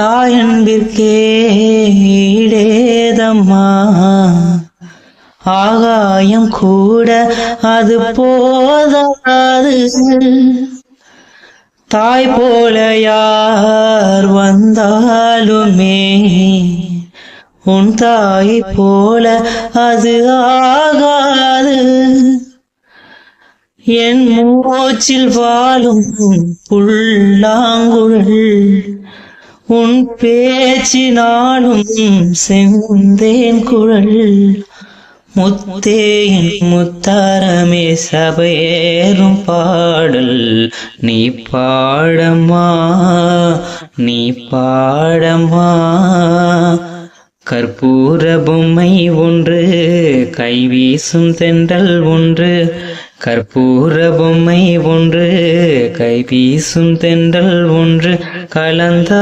தாயன்பிற்கே ஈடேதம்மா. ஆகாயம் கூட அது போதாது. தாய் போல யார் வந்தாலுமே உன் தாய் போல அது ஆகாது. என் மூச்சில் வாழும் புல்லாங்குழல் உன் பேச்சினாலும் செந்தேன் குழல். முத்தேயின் முத்தாரமே சபையேறும் பாடல். நீ பாடமா நீ பாடமா கற்பூர பொம்மை ஒன்று கைவீசும் தென்றல் ஒன்று. கற்பூர பொம்மை ஒன்று கைவீசும் தென்றல் ஒன்று. கலந்த